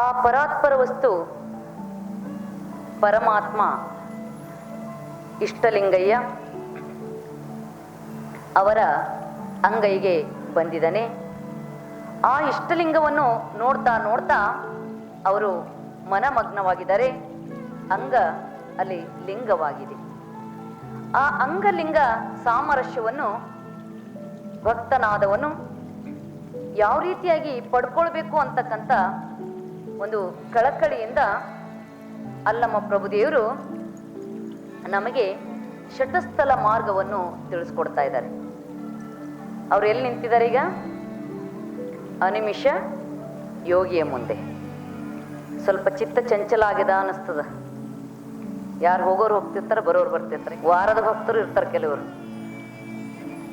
ಆ ಪರಾತ್ಪರ ವಸ್ತು ಪರಮಾತ್ಮ ಇಷ್ಟಲಿಂಗಯ್ಯ ಅವರ ಅಂಗೈಗೆ ಬಂದಿದ್ದಾನೆ. ಆ ಇಷ್ಟಲಿಂಗವನ್ನು ನೋಡ್ತಾ ನೋಡ್ತಾ ಅವರು ಮನಮಗ್ನವಾಗಿದ್ದಾರೆ. ಅಂಗ ಅಲ್ಲಿ ಲಿಂಗವಾಗಿದೆ. ಆ ಅಂಗಲಿಂಗ ಸಾಮರಸ್ಯವನ್ನು ಭಕ್ತನಾದವನು ಯಾವ ರೀತಿಯಾಗಿ ಪಡ್ಕೊಳ್ಬೇಕು ಅಂತಕ್ಕಂಥ ಒಂದು ಕಳಕಳಿಯಿಂದ ಅಲ್ಲಮ್ಮ ಪ್ರಭುದೇವರು ನಮಗೆ ಶಟಸ್ಥಲ ಮಾರ್ಗವನ್ನು ತಿಳಿಸ್ಕೊಡ್ತಾ ಇದ್ದಾರೆ. ಅವ್ರು ಎಲ್ಲಿ ನಿಂತಿದ್ದಾರೆ ಈಗ? ಅನಿಮಿಷ ಯೋಗಿಯ ಮುಂದೆ. ಸ್ವಲ್ಪ ಚಿತ್ತ ಚಂಚಲ ಆಗಿದೆ ಅನ್ನಿಸ್ತದ. ಯಾರು ಹೋಗೋರು ಹೋಗ್ತಿರ್ತಾರೆ, ಬರೋರು ಬರ್ತಿರ್ತಾರೆ. ವಾರದ ಭಕ್ತರು ಇರ್ತಾರೆ ಕೆಲವರು.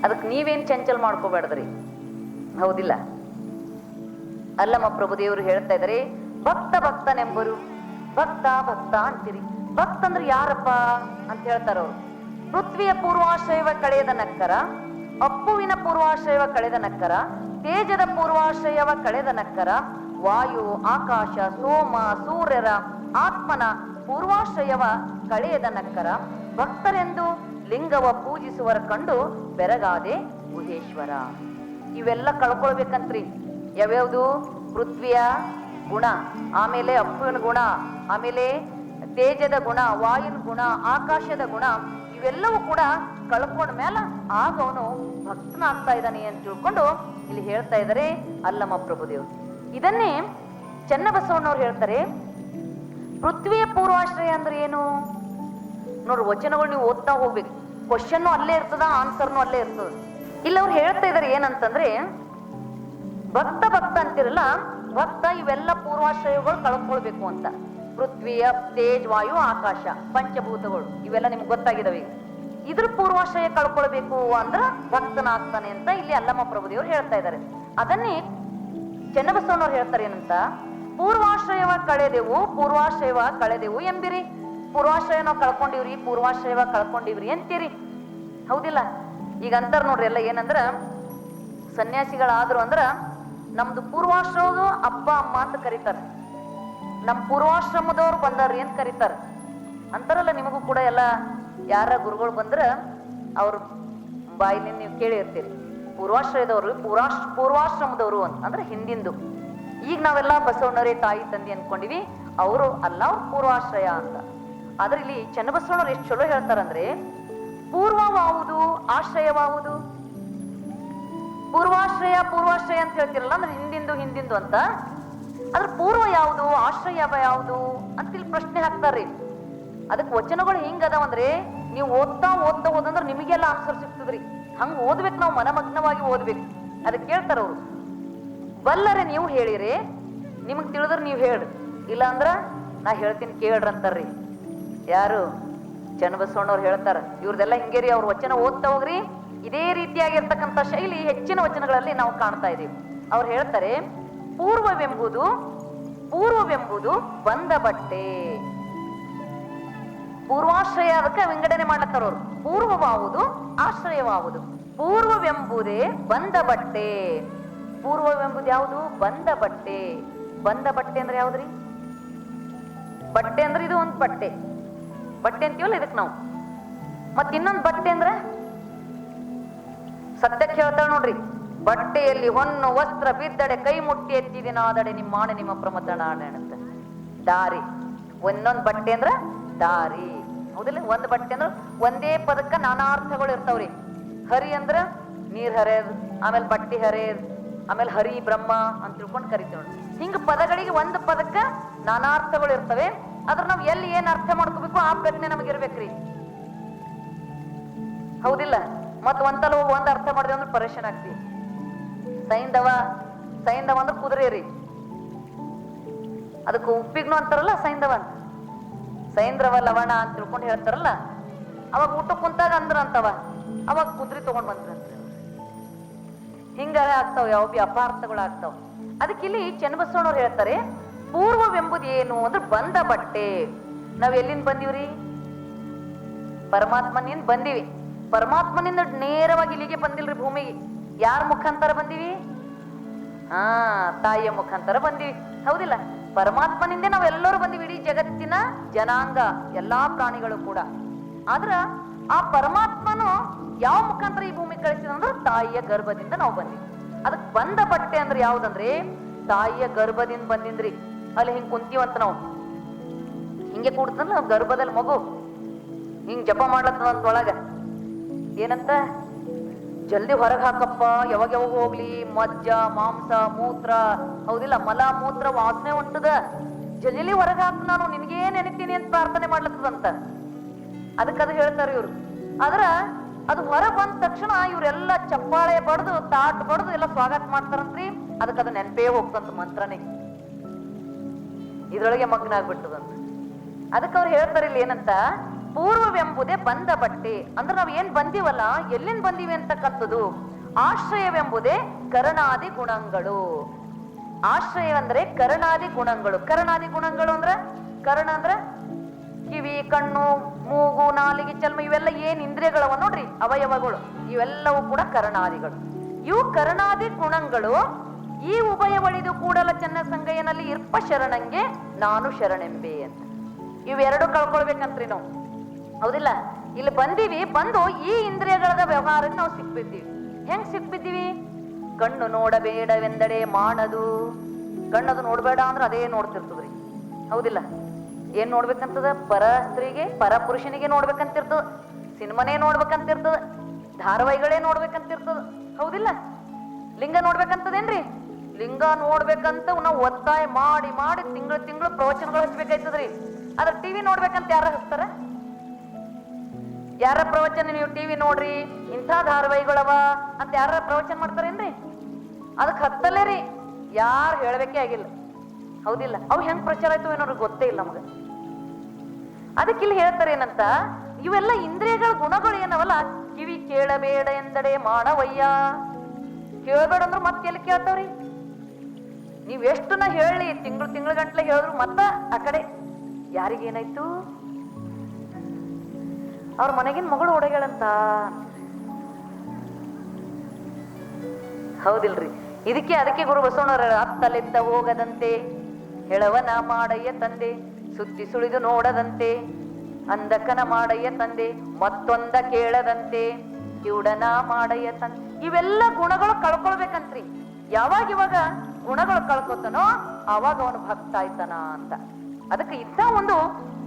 ಅದಕ್ಕೆ ನೀವೇನು ಚಂಚಲ ಮಾಡ್ಕೋಬೇಡ್ದ್ರಿ? ಹೌದಿಲ್ಲ. ಅಲ್ಲಮ್ಮ ಪ್ರಭುದೇವರು ಹೇಳ್ತಾ ಇದ್ದಾರೆ ಭಕ್ತ ಭಕ್ತನೆಂಬರು. ಭಕ್ತ ಭಕ್ತ ಅಂತೀರಿ. ಭಕ್ತ ಅಂದ್ರೆ ಯಾರಪ್ಪ ಅಂತ ಹೇಳ್ತಾರ ಅವ್ರು. ಪೃಥ್ವಿಯ ಪೂರ್ವಾಶ್ರಯವ ಕಳೆದ ನಕ್ಕರ, ಅಪ್ಪುವಿನ ಪೂರ್ವಾಶ್ರಯವ ಕಳೆದ ನಕ್ಕರ, ತೇಜದ ಪೂರ್ವಾಶ್ರಯವ ಕಳೆದ ನಕ್ಕರ, ವಾಯು, ಆಕಾಶ, ಸೋಮ, ಸೂರ್ಯರ, ಆತ್ಮನ ಪೂರ್ವಾಶ್ರಯವ ಕಳೆಯದ ನಕ್ಕರ, ಭಕ್ತರೆಂದು ಲಿಂಗವ ಪೂಜಿಸುವರ ಕಂಡು ಬೆರಗಾದೆ ಗುಹೇಶ್ವರ. ಇವೆಲ್ಲ ಕಳ್ಕೊಳ್ಬೇಕಂತ್ರಿ. ಯಾವ್ಯಾವ್ದು? ಪೃಥ್ವಿಯ ಗುಣ, ಆಮೇಲೆ ಅಪ್ಪನ ಗುಣ, ಆಮೇಲೆ ತೇಜದ ಗುಣ ವಾಯುನ ಗುಣ, ಆಕಾಶದ ಗುಣ, ಇವೆಲ್ಲವೂ ಕೂಡ ಕಳ್ಕೊಂಡ ಮೇಲೆ ಆಗ ಅವನು ಭಕ್ತನಾಗ್ತಾ ಇದ್ದಾನೆ ಅಂತ ತಿಳ್ಕೊಂಡು ಇಲ್ಲಿ ಹೇಳ್ತಾ ಇದ್ದಾರೆ ಅಲ್ಲಮ್ಮ ಪ್ರಭುದೇವ್. ಇದನ್ನೇ ಚನ್ನಬಸವಣ್ಣವ್ರು ಹೇಳ್ತಾರೆ, ಪೃಥ್ವಿಯ ಪೂರ್ವಾಶ್ರಯ ಅಂದ್ರೆ ಏನು? ನೋಡ್ರಿ, ವಚನಗಳು ನೀವು ಓದ್ತಾ ಹೋಗ್ಬೇಕು. ಕ್ವಶನ್ನು ಅಲ್ಲೇ ಇರ್ತದ ಆನ್ಸರ್ನು ಅಲ್ಲೇ ಇರ್ತದ. ಇಲ್ಲಿ ಅವ್ರು ಹೇಳ್ತಾ ಇದಾರೆ ಏನಂತಂದ್ರೆ ಭಕ್ತ ಭಕ್ತ ಅಂತಿರಲ್ಲ, ಭಕ್ತ ಇವೆಲ್ಲ ಪೂರ್ವಾಶ್ರಯಗಳು ಕಳ್ಕೊಳ್ಬೇಕು ಅಂತ. ಪೃಥ್ವಿಯ ತೇಜ್, ವಾಯು, ಆಕಾಶ, ಪಂಚಭೂತಗಳು, ಇವೆಲ್ಲ ನಿಮ್ಗೆ ಗೊತ್ತಾಗಿದಾವೆ. ಈಗ. ಇದ್ರ ಪೂರ್ವಾಶ್ರಯ ಕಳ್ಕೊಳ್ಬೇಕು ಅಂದ್ರ ಭಕ್ತನಾಗ್ತಾನೆ ಅಂತ ಇಲ್ಲಿ ಅಲ್ಲಮ್ಮ ಪ್ರಭುದೇವರು ಹೇಳ್ತಾ ಇದ್ದಾರೆ. ಅದನ್ನೇ ಚೆನ್ನಬಸವನವ್ರು ಹೇಳ್ತಾರೆ ಏನಂತ? ಪೂರ್ವಾಶ್ರಯವ ಕಳೆದೆವು ಪೂರ್ವಾಶ್ರಯವ ಕಳೆದೆವು ಎಂಬಿರಿ. ಪೂರ್ವಾಶ್ರಯ ನಾವು ಕಳ್ಕೊಂಡಿವ್ರಿ, ಪೂರ್ವಾಶ್ರಯವ ಕಳ್ಕೊಂಡಿವ್ರಿ ಅಂತೀರಿ. ಹೌದಿಲ್ಲ? ಈಗ ಅಂತಾರ ನೋಡ್ರಿ ಎಲ್ಲ ಏನಂದ್ರ, ಸನ್ಯಾಸಿಗಳಾದ್ರು ಅಂದ್ರ ನಮ್ದು ಪೂರ್ವಾಶ್ರಮದ ಅಪ್ಪ, ಅಮ್ಮ ಅಂತ ಕರೀತಾರೆ. ನಮ್ಮ ಪೂರ್ವಾಶ್ರಮದವ್ರು ಬಂದಾರ್ರಿ ಅಂತ ಕರೀತಾರೆ? ಅಂತಾರಲ್ಲ ನಿಮಗೂ ಕೂಡ ಎಲ್ಲ ಯಾರ ಗುರುಗಳು ಬಂದ್ರ ಅವ್ರ ಬಾಯಿನಿಂದ ನೀವು ಕೇಳಿರ್ತೀರಿ. ಪೂರ್ವಾಶ್ರಯದವ್ರು ಪೂರ್ವಾಶ್ ಪೂರ್ವಾಶ್ರಮದವರು ಅಂತ, ಅಂದ್ರೆ ಹಿಂದಿಂದು. ಈಗ ನಾವೆಲ್ಲ ಬಸವಣ್ಣರೇ ತಾಯಿ, ತಂದೆ ಅನ್ಕೊಂಡಿವಿ, ಅವರು ಅಲ್ಲ ಅವ್ರ ಪೂರ್ವಾಶ್ರಯ ಅಂತ. ಆದ್ರೆ ಇಲ್ಲಿ ಚನ್ನಬಸವಣ್ಣವ್ರು ಎಷ್ಟು ಚಲೋ ಹೇಳ್ತಾರಂದ್ರೆ, ಪೂರ್ವವಾವುದು, ಆಶ್ರಯವಾವುದು. ಪೂರ್ವಾಶ್ರಯ ಪೂರ್ವಾಶ್ರಯ ಅಂತ ಹೇಳ್ತಿರಲ್ಲ, ಅಂದ್ರೆ ಹಿಂದಿಂದು ಹಿಂದಿಂದು ಅಂತ. ಅದ್ರ ಪೂರ್ವ ಯಾವುದು? ಆಶ್ರಯ ಯಾವುದು? ಅಂತ ಇಲ್ಲಿ ಪ್ರಶ್ನೆ ಹಾಕ್ತಾರ್ರಿ. ಅದಕ್ಕೆ ವಚನಗಳು ಹಿಂಗ ಅದಾವಂದ್ರೆ ನೀವು ಓದ್ತಾ ಓದ್ತಾ ಹೋದಂದ್ರೆ ನಿಮಗೆಲ್ಲ ಆನ್ಸರ್ ಸಿಗ್ತದ್ರಿ. ಹಂಗ ಓದ್ಬೇಕು ನಾವು ಮನಮಗ್ನವಾಗಿ ಓದ್ಬೇಕು. ಅದಕ್ಕೆ ಕೇಳ್ತಾರ ಅವ್ರು. ಬಲ್ಲರೆ ನೀವು ಹೇಳಿರಿ, ನಿಮಗ್ ತಿಳಿದ್ರೆ ನೀವು ಹೇಳ್ರಿ ಇಲ್ಲ ಅಂದ್ರ ನಾ ಹೇಳ್ತೀನಿ ಕೇಳ್ರಿ ಅಂತಾರ್ರಿ. ಯಾರು? ಚನ್ನಬಸವಣ್ಣವ್ರು ಹೇಳ್ತಾರ. ಇವ್ರದೆಲ್ಲ ಹಿಂಗೇರಿ ಅವ್ರ ವಚನ ಓದ್ತಾ ಹೋಗ್ರಿ. ಇದೇ ರೀತಿಯಾಗಿರ್ತಕ್ಕಂಥ ಶೈಲಿ ಹೆಚ್ಚಿನ ವಚನಗಳಲ್ಲಿ ನಾವು ಕಾಣ್ತಾ ಇದೀವಿ ಅವ್ರು ಹೇಳ್ತಾರೆ, ಪೂರ್ವವೆಂಬುದು ಪೂರ್ವವೆಂಬುದು ಬಂದ ಬಟ್ಟೆ. ಪೂರ್ವಾಶ್ರಯ, ಅದಕ್ಕೆ ವಿಂಗಡಣೆ ಮಾಡ್ಲತ್ತಾರವ್ರು ಪೂರ್ವವಾವುದು, ಆಶ್ರಯವಾವುದು. ಪೂರ್ವವೆಂಬುದೇ ಬಂದ ಬಟ್ಟೆ. ಪೂರ್ವವೆಂಬುದು ಯಾವುದು? ಬಂದ ಬಟ್ಟೆ. ಬಂದ ಬಟ್ಟೆ ಅಂದ್ರೆ ಯಾವ್ದ್ರಿ? ಬಟ್ಟೆ ಅಂದ್ರೆ ಇದು ಒಂದು ಬಟ್ಟೆ. ಬಟ್ಟೆ ಅಂತೀವಲ್ಲ ಇದಕ್ ನಾವು. ಮತ್ತಿನ್ನೊಂದು ಬಟ್ಟೆ ಅಂದ್ರೆ? ಸತ್ಯಕ್ಕೆ ಹೇಳ್ತಾಳ ನೋಡ್ರಿ, ಬಟ್ಟೆಯಲ್ಲಿ ಹೊನ್ನು ವಸ್ತ್ರ ಬಿದ್ದಡೆ ಕೈ ಮುಟ್ಟಿ ಎತ್ತಿದಿನಾದಡೆ ನಿಮ್ಮ ಆಣೆ ನಿಮ್ಮ ಪ್ರಮತಣ ಅಂತ. ದಾರಿ. ಒಂದೊಂದ್ ಬಟ್ಟೆ ಅಂದ್ರ ದಾರಿ. ಹೌದಿಲ್ಲ? ಒಂದ್ ಬಟ್ಟೆ ಅಂದ್ರ ಒಂದೇ ಪದಕ್ಕ ನಾನಾ ಅರ್ಥಗಳು ಇರ್ತಾವ್ರಿ. ಹರಿ ಅಂದ್ರ ನೀರ್ ಹರಿಯೋದು, ಆಮೇಲೆ ಬಟ್ಟೆ ಹರಿಯೋದು, ಆಮೇಲೆ ಹರಿ ಬ್ರಹ್ಮ ಅಂತ ತಿಳ್ಕೊಂಡು ಕರಿತೇವೆ ಹಿಂಗ ಪದಗಳಿಗೆ ಒಂದ್ ಪದಕ್ಕ ನಾನಾ ಅರ್ಥಗಳು ಇರ್ತವೆ. ಅದ್ರ ನಾವ್ ಎಲ್ಲಿ ಏನ್ ಅರ್ಥ ಮಾಡ್ಕೋಬೇಕು ಆ ಪ್ರಜ್ಞೆ ನಮಗಿರ್ಬೇಕ್ರಿ ಹೌದಿಲ್ಲ? ಮತ್ ಒಂದಲ್ಲ ಹೋಗಿ ಒಂದ್ ಅರ್ಥ ಮಾಡಿದೆ ಅಂದ್ರೆ ಪರೇಷನ್ ಆಗ್ತಿ. ಸೈಂದವ ಸೈಂದವ ಅಂದ್ರೆ ಕುದುರೆ ರೀ. ಅದಕ್ಕೆ ಉಪ್ಪಿಗ್ನು ಅಂತಾರಲ್ಲ ಅಂತ. ಸೈಂದ್ರವ, ಲವಣ ಅಂತ ತಿಳ್ಕೊಂಡು ಹೇಳ್ತಾರಲ್ಲ, ಅವಾಗ ಊಟ ಕುಂತಾಗ ಅಂದ್ರ ಅಂತವ. ಅವಾಗ ಕುದುರೆ ತಗೊಂಡ್ ಬಂದ್ರಂತ ಹಿಂಗಾರೆ ಆಗ್ತಾವ, ಯಾವ ಬಿ ಅಪಾರ್ಥಗಳು ಆಗ್ತಾವ ಅದಕ್ಕೆ ಇಲ್ಲಿ ಚನ್ನಬಸವಣ್ಣವ್ರು ಹೇಳ್ತಾರೆ, ಪೂರ್ವವೆಂಬುದು ಏನು ಅಂದ್ರೆ ಬಂದ ಬಟ್ಟೆ. ನಾವ್ ಎಲ್ಲಿಂದ ಬಂದಿವ್ರಿ? ಪರಮಾತ್ಮನಿಂದ ಬಂದೀವಿ. ಪರಮಾತ್ಮನಿಂದ ನೇರವಾಗಿ ಇಲ್ಲಿಗೆ ಬಂದಿಲ್ರಿ ಭೂಮಿಗೆ. ಯಾರ ಮುಖಾಂತರ ಬಂದಿವಿ? ಹಾ, ತಾಯಿಯ ಮುಖಾಂತರ ಬಂದಿವಿ. ಹೌದಿಲ್ಲ? ಪರಮಾತ್ಮನಿಂದ ನಾವೆಲ್ಲರೂ ಬಂದಿವಿ ಇಡೀ ಜಗತ್ತಿನ ಜನಾಂಗ, ಎಲ್ಲಾ ಪ್ರಾಣಿಗಳು ಕೂಡ. ಆದ್ರ ಆ ಪರಮಾತ್ಮನು ಯಾವ ಮುಖಾಂತರ ಈ ಭೂಮಿ ಕಳಿಸಿದಂದ್ರೆ ತಾಯಿಯ ಗರ್ಭದಿಂದ ನಾವು ಬಂದಿವಿ. ಅದಕ್ ಬಂದ ಬಟ್ಟೆ ಅಂದ್ರೆ ಯಾವ್ದಂದ್ರೆ ತಾಯಿಯ ಗರ್ಭದಿಂದ ಬಂದಿಂದ್ರಿ. ಅಲ್ಲಿ ಹಿಂಗ್ ಕುಂತೀವಂತ ನಾವು. ಹಿಂಗೆ ಕೂಡ್ತಲ್ಲ ಗರ್ಭದಲ್ಲಿ ಮಗು. ಹಿಂಗ್ ಜಪ ಮಾಡ್ಲತ್ತದ ಒಳಗ. ಏನಂತ? ಜಲ್ದಿ ಹೊರಗೆ ಹಾಕಪ್ಪ ಯಾವಾಗ ಯಾವಾಗ ಹೋಗ್ಲಿ, ಮಜ್ಜ, ಮಾಂಸ, ಮೂತ್ರ. ಹೌದಿಲ್ಲ, ಮಲ, ಮೂತ್ರ, ವಾಸನೆ ಉಂಟದ. ಜಲ್ದಿ ಹೊರಗೆ ಹಾಕ್ ನಾನು, ನಿನ್ಗೇ ನೆನಿತೀನಿ ಅಂತ ಪ್ರಾರ್ಥನೆ ಮಾಡ್ಲತ್ತದಂತ. ಅದಕ್ಕೆ ಅದು ಹೇಳ್ತಾರೆ ಇವ್ರು. ಆದ್ರ, ಅದು ಹೊರ ಬಂದ ತಕ್ಷಣ ಇವ್ರೆಲ್ಲ ಚಪ್ಪಾಳೆ ಬಡ್ದು, ತಾಟ್ ಬಡ್ದು ಎಲ್ಲ ಸ್ವಾಗತ ಮಾಡ್ತಾರಂತ್ರಿ. ಅದಕ್ಕೆ ಅದು ನೆನಪೇ ಹೋಗ್ತಂತ ಮಂತ್ರನೇ. ಇದ್ರೊಳಗೆ ಮಗ್ನ ಆಗ್ಬಿಟ್ಟದಂತ ಅದಕ್ಕೆ ಅವ್ರು ಹೇಳ್ತಾರೆ ಇಲ್ಲಿ ಏನಂತ? ಪೂರ್ವವೆಂಬುದೇ ಬಂದ ಬಟ್ಟೆ. ಅಂದ್ರೆ ನಾವು ಏನ್ ಬಂದಿವಲ್ಲ, ಎಲ್ಲಿಂದ ಬಂದಿವಿ ಅಂತಕ್ಕಂಥದ್ದು? ಆಶ್ರಯವೆಂಬುದೇ ಕರಣಾದಿ ಗುಣಗಳು. ಆಶ್ರಯ ಅಂದ್ರೆ ಕರಣಾದಿ ಗುಣಗಳು. ಕರಣಾದಿ ಗುಣಗಳು ಅಂದ್ರೆ? ಕರಣ ಅಂದ್ರೆ? ಕಿವಿ, ಕಣ್ಣು, ಮೂಗು, ನಾಲಿಗೆ, ಚರ್ಮ, ಇವೆಲ್ಲ ಏನ್ ಇಂದ್ರಿಯಗಳವ ನೋಡ್ರಿ? ಅವಯವಗಳು. ಇವೆಲ್ಲವೂ ಕೂಡ ಕರಣಾದಿಗಳು. ಇವು ಕರಣಾದಿ ಗುಣಗಳು. ಈ ಉಭಯ ಒಳಿದು ಕೂಡಲ ಚೆನ್ನ ಸಂಗಯ್ಯನಲ್ಲಿ ಇರ್ಪ ಶರಣಂಗೆ ನಾನು ಶರಣೆಂಬೆ ಅಂತ. ಇವೆರಡು ಕಳ್ಕೊಳ್ಬೇಕಂತ್ರಿ ನಾವು. ಹೌದಿಲ್ಲ? ಇಲ್ಲಿ ಬಂದೀವಿ, ಬಂದು ಈ ಇಂದ್ರಿಯಗಳ ವ್ಯವಹಾರಕ್ಕೆ ನಾವು ಸಿಕ್ಬಿದ್ದೀವಿ. ಹೆಂಗ್ ಸಿಕ್ಬಿದ್ದೀವಿ? ಕಣ್ಣು ನೋಡಬೇಡವೆಂದಡೆ ಮಾಡದು. ಕಣ್ಣದು ನೋಡಬೇಡ ಅಂದ್ರೆ ಅದೇ ನೋಡ್ತಿರ್ತದ್ರಿ. ಹೌದಿಲ್ಲ? ಏನ್ ನೋಡ್ಬೇಕಂತದ? ಪರ ಸ್ತ್ರೀಗೆ, ಪರ ಪುರುಷನಿಗೆ ನೋಡ್ಬೇಕಂತಿರ್ತದ. ಸಿನಿಮಾನೇ ನೋಡ್ಬೇಕಂತಿರ್ತದ. ಧಾರಾವಾಹಿಗಳೇ ನೋಡ್ಬೇಕಂತಿರ್ತದ. ಹೌದಿಲ್ಲ? ಲಿಂಗ ನೋಡ್ಬೇಕಂತದೇನ್ರಿ? ಲಿಂಗ ನೋಡ್ಬೇಕಂತ ನಾವು ಒತ್ತಾಯ ಮಾಡಿ ಮಾಡಿ ತಿಂಗಳು ತಿಂಗಳು ಪ್ರವಚನಗಳು ಹಚ್ಬೇಕಾಯ್ತದ್ರಿ. ಆದ್ರೆ ಟಿವಿ ನೋಡ್ಬೇಕಂತ ಯಾರ ಹಚ್ತಾರ? ಯಾರ ಪ್ರವಚನ ನೀವು ಟಿವಿ ನೋಡ್ರಿ, ಇಂಥ ಧಾರಾವಾಹಿಗಳವ ಅಂತ ಯಾರ ಪ್ರವಚನ ಮಾಡ್ತಾರೇನ್ರಿ? ಅದಕ್ಕೆ ಹತ್ತಲ್ಲೇ ರೀ. ಯಾರು ಹೇಳಬೇಕೇ ಆಗಿಲ್ಲ. ಹೌದಿಲ್ಲ. ಅವು ಹೆಂಗ್ ಪ್ರಚಾರ ಆಯ್ತು ಏನೋ ಗೊತ್ತೇ ಇಲ್ಲ ನಮಗೆ. ಅದಕ್ಕೆ ಇಲ್ಲಿ ಹೇಳ್ತಾರೆ ಏನಂತ ಇವೆಲ್ಲ ಇಂದ್ರಿಯಗಳ ಗುಣಗಳು ಏನವಲ್ಲ? ಕಿವಿ ಕೇಳಬೇಡ ಎಂದಡೆ ಮಾಡವಯ್ಯ ಕೇಳಬೇಡ ಅಂದ್ರೆ ಮತ್ತೆ ಎಲ್ಲಿ ಕೇಳ್ತಾವ್ರಿ? ನೀವ್ ನಾ ಹೇಳಿ, ತಿಂಗಳು ತಿಂಗಳ ಗಂಟ್ಲೆ ಹೇಳಿದ್ರು ಮತ್ತ ಆ ಕಡೆ. ಯಾರಿಗೇನಾಯ್ತು? ಅವ್ರ ಮನೆಗಿನ ಮಗಳು ಒಡಗ್ಯಾಳಂತ ಹೌದಿಲ್ರಿ. ಇದಕ್ಕೆ ಅದಕ್ಕೆ ಗುರು ಬಸವಣ್ಣವ್ರ ಅತ್ತಲೆತ್ತ ಹೋಗದಂತೆ, ಹೆಳವನ ಮಾಡಯ್ಯ ತಂದೆ, ಸುತ್ತಿ ಸುಳಿದು ನೋಡದಂತೆ, ಅಂದಕನ ಮಾಡಯ್ಯ ತಂದೆ, ಮತ್ತೊಂದ ಕೇಳದಂತೆ, ಕಿವುಡನ ಮಾಡಯ್ಯ ತಂದೆ. ಇವೆಲ್ಲ ಗುಣಗಳು ಕಳ್ಕೊಳ್ಬೇಕಂತ್ರಿ. ಯಾವಾಗ ಇವಾಗ ಗುಣಗಳು ಕಳ್ಕೊತಾನೋ ಆವಾಗ ಅವನು ಭಕ್ತ ಆಯ್ತಾನ ಅಂತ. ಅದಕ್ಕೆ ಇದ್ದ ಒಂದು